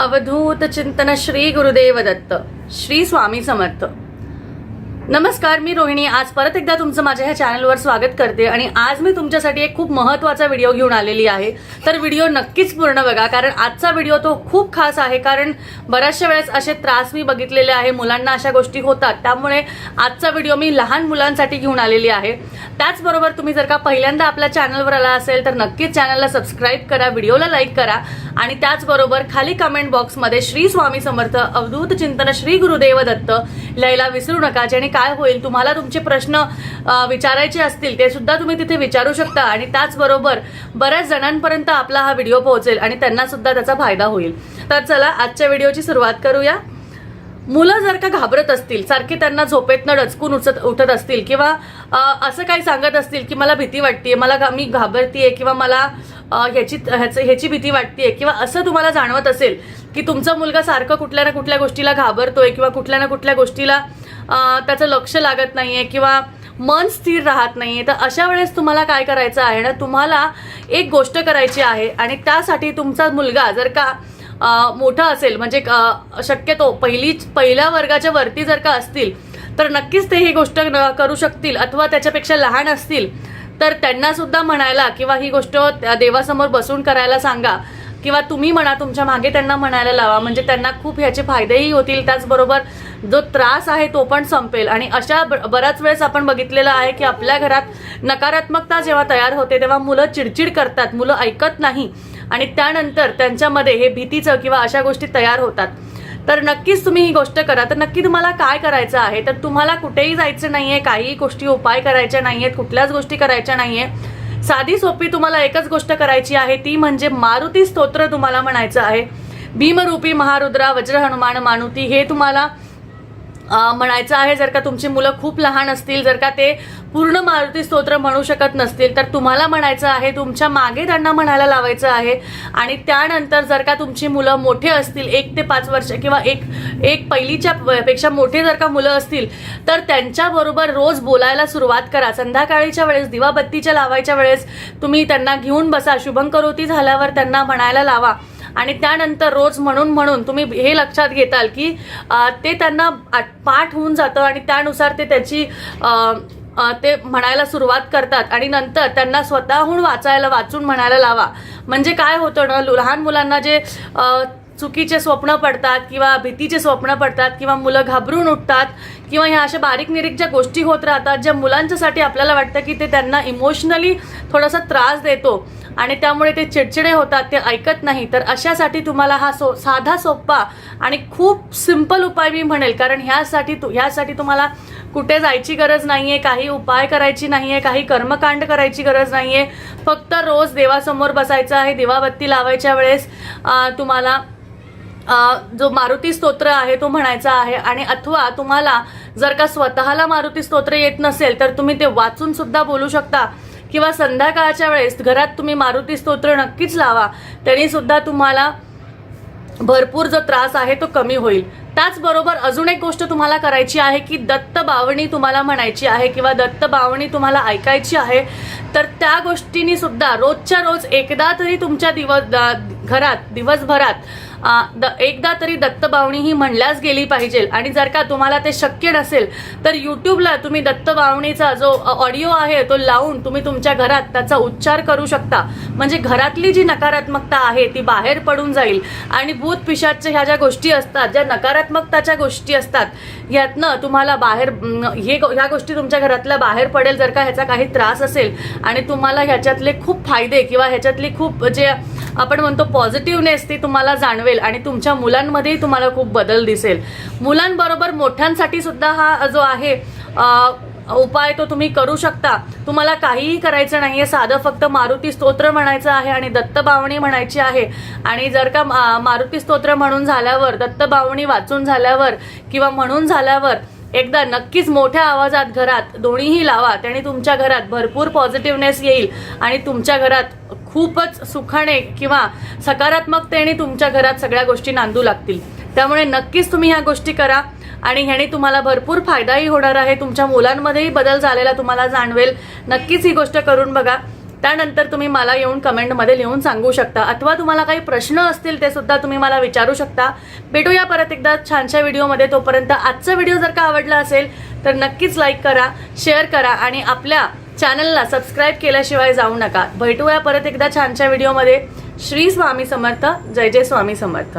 अवधूत चिंतन श्री गुरुदेव दत्त श्री स्वामी समर्थ नमस्कार मी रोहिणी. आज परत एकदा तुमचं माझ्या ह्या चॅनलवर स्वागत करते आणि आज मी तुमच्यासाठी एक खूप महत्त्वाचा व्हिडिओ घेऊन आलेली आहे. तर व्हिडिओ नक्कीच पूर्ण बघा कारण आजचा व्हिडिओ तो खूप खास आहे कारण बऱ्याचशा वेळेस असे त्रास मी बघितलेले आहे मुलांना अशा गोष्टी होतात. त्यामुळे आजचा व्हिडिओ मी लहान मुलांसाठी घेऊन आलेली आहे. त्याचबरोबर तुम्ही जर का पहिल्यांदा आपल्या चॅनलवर आला असेल तर नक्कीच चॅनलला सबस्क्राईब करा व्हिडिओला लाईक करा आणि त्याचबरोबर खाली कमेंट बॉक्समध्ये श्री स्वामी समर्थ अवधूत चिंतन श्री गुरुदेव दत्त लिहायला विसरू नका जेणे काय होईल? तुम्हाला तुमचे प्रश्न विचारायचे असतील ते सुद्धा तुम्ही तिथे विचारू शकता. आणि त्याचबरोबर बऱ्याच जणांपर्यंत आपला हा व्हिडिओ पोहोचेल आणि त्यांना सुद्धा त्याचा फायदा होईल. तर चला आजच्या व्हिडिओची सुरुवात करूया. मुलं जर का घाबरत असतील सारखे त्यांना झोपेतनं डचकून उचत उठत असतील किंवा असं काही सांगत असतील की मला भीती वाटते मला घा- मी घाबरतीये किंवा मला ह्याची ह्याचं- ह्याची भीती वाटतेय किंवा असं तुम्हाला जाणवत असेल की तुमचा मुलगा सारखं कुठल्या ना कुठल्या गोष्टीला घाबरतोय किंवा कुठल्या ना कुठल्या गोष्टीला त्याचं लक्ष लागत नाही आहे किंवा मन स्थिर राहत नाही आहे तर अशा वेळेस तुम्हाला काय करायचं आहे ना तुम्हाला एक गोष्ट करायची आहे आणि त्यासाठी तुमचा मुलगा जर का मोठा असेल म्हणजे शक्यतो पहिली पहिल्या वर्गाच्या वरती जर का असतील तर नक्कीच ते ही गोष्ट न- करू शकतील अथवा त्याच्यापेक्षा लहान असतील तर त्यांना सुद्धा म्हणायला किंवा ही गोष्ट त्या देवासमोर बसून करायला सांगा. किंवा तुम्ही म्हणा तुमच्या मागे त्यांना म्हणायला लावा. म्हणजे त्यांना खूप ह्याचे फायदेही होतील त्याचबरोबर जो त्रास आहे तो पण संपेल. आणि अशा ब- बऱ्याच वेळेस आपण बघितलेलं आहे की आपल्या घरात नकारात्मकता जेव्हा तयार होते तेव्हा मुलं चिडचिड करतात मुलं ऐकत नाही. आणि त्यानंतर त्यांच्यामध्ये हे भीतीचं किंवा अशा गोष्टी तयार होतात. तर नक्कीच तुम्ही ही गोष्ट करा. तर नक्की तुम्हाला काय करायचं आहे? तर तुम्हाला कुठेही जायचं नाहीये काहीही गोष्टी उपाय करायच्या नाहीयेत कुठल्याच गोष्टी करायच्या नाहीये. साधी सोपी तुम्हाला एकच गोष्ट करायची आहे ती म्हणजे मारुती स्तोत्र तुम्हाला म्हणायचं आहे. भीमरूपी महारुद्रा वज्र हनुमान मानुती हे तुम्हाला म्हणायचं आहे जर का तुमची मुलं खूप लहान असतील जर का ते पूर्ण मारुती स्तोत्र म्हणू शकत नसतील तर तुम्हाला म्हणायचं आहे तुमच्या मागे त्यांना म्हणायला लावायचं आहे. आणि त्यानंतर जर का तुमची मुलं मोठे असतील एक ते पाच वर्ष किंवा एक एक पहिलीच्या पेक्षा मोठे जर का मुलं असतील तर त्यांच्याबरोबर रोज बोलायला सुरुवात करा. संध्याकाळीच्या वेळेस दिवाबत्तीच्या लावायच्या वेळेस तुम्ही त्यांना घेऊन बसा. शुभंकरोती झाल्यावर त्यांना म्हणायला लावा. आणि त्यानंतर रोज म्हणून म्हणून तुम्ही हे लक्षात घेताल की ते त्यांना पाठ होऊन जातं आणि त्यानुसार ते त्याची ते म्हणायला सुरुवात करतात. आणि नंतर त्यांना स्वतःहून वाचायला वाचून म्हणायला लावा. म्हणजे काय होतं ना लहान मुलांना जे चुकीचे स्वप्न पडतात किंवा भीतीचे स्वप्न पडतात किंवा मुलं घाबरून उठतात किंवा ह्या अशा बारीक निरीक ज्या गोष्टी होत राहतात ज्या मुलांच्यासाठी आपल्याला वाटतं की ते त्यांना इमोशनली थोडासा त्रास देतो आणि त्यामुळे ते चिडचिडे होतात ते ऐकत नाही. तर अशासाठी तुम्हाला हा सो साधा सोप्पा आणि खूप सिंपल उपाय मी म्हणेल. कारण ह्यासाठी तु ह्यासाठी तुम्हाला कुठे जायची गरज नाही आहे काही उपाय करायची नाही आहे काही कर्मकांड करायची गरज नाही आहे फक्त रोज देवासमोर बसायचं आहे दिवाबत्ती लावायच्या वेळेस तुम्हाला जो मारुती स्तोत्र आहे तो म्हणायचा आहे. आणि अथवा तुम्हाला जर का स्वतःला मारुती स्तोत्र येत नसेल तर तुम्ही ते वाचून सुद्धा बोलू शकता. किंवा संध्याकाळच्या वेळेस घरात तुम्ही मारुती स्तोत्र नक्कीच लावा त्यांनी सुद्धा तुम्हाला भरपूर जो त्रास आहे तो कमी होईल. त्याचबरोबर अजून एक गोष्ट तुम्हाला करायची आहे की दत्त बावणी तुम्हाला म्हणायची आहे किंवा दत्त बावणी तुम्हाला ऐकायची आहे तर त्या गोष्टींनी सुद्धा रोजच्या रोज एकदा तरी तुमच्या दिवस घरात दिवसभरात द- एकदा तरी दत्तबावणी ही म्हणल्याच गेली पाहिजे. आणि जर का तुम्हाला ते शक्य नसेल तर यूट्यूबला तुम्ही दत्तबावणीचा जो ऑडिओ आहे तो लावून तुम्ही तुमच्या घरात त्याचा उच्चार करू शकता. म्हणजे घरातली जी नकारात्मकता आहे ती बाहेर पडून जाईल. आणि भूत पिशाच्या ह्या ज्या गोष्टी असतात ज्या नकारात्मकताच्या गोष्टी असतात यातनं तुम्हाला बाहेर हे ह्या गोष्टी तुमच्या घरातल्या बाहेर पडेल जर का ह्याचा काही त्रास असेल. आणि तुम्हाला ह्याच्यातले खूप फायदे किंवा ह्याच्यातली खूप जे आपण म्हणतो पॉझिटिव्हनेस ती तुम्हाला जाणवेल आणि तुमच्या मुलांमध्येही तुम्हाला खूप बदल दिसेल. मुलांबरोबर मोठ्यांसाठी सुद्धा हा जो आहे उपाय तो तुम्ही करू शकता. तुम्हाला काहीही करायचं नाहीये. साधं फक्त मारुती स्तोत्र म्हणायचं आहे आणि दत्तबावणी म्हणायची आहे. आणि जर का मारुती स्तोत्र म्हणून झाल्यावर दत्तबावणी वाचून झाल्यावर किंवा म्हणून झाल्यावर एकदा नक्कीच मोठ्या आवाजात घरात दोन्हीही लावा. त्याने तुमच्या घरात भरपूर पॉझिटिव्हनेस येईल आणि तुमच्या घरात खूपच सुखाने किंवा सकारात्मकतेने तुमच्या घरात सगळ्या गोष्टी नांदू लागतील. त्यामुळे नक्कीच तुम्ही ह्या गोष्टी करा. आणि ह्याने तुम्हाला भरपूर फायदाही होणार आहे. तुमच्या मुलांमध्येही बदल झालेला तुम्हाला जाणवेल. नक्कीच ही गोष्ट करून बघा. त्यानंतर तुम्ही मला येऊन कमेंटमध्ये लिहून सांगू शकता. अथवा तुम्हाला काही प्रश्न असतील ते सुद्धा तुम्ही मला विचारू शकता. भेटूया परत एकदा छानशा व्हिडिओमध्ये. तोपर्यंत आजचा व्हिडिओ जर का आवडला असेल तर नक्कीच लाईक करा शेअर करा आणि आपल्या चॅनलला सबस्क्राईब केल्याशिवाय जाऊ नका. भेटूया परत एकदा छानशा व्हिडिओमध्ये. श्री स्वामी समर्थ. जय जय स्वामी समर्थ.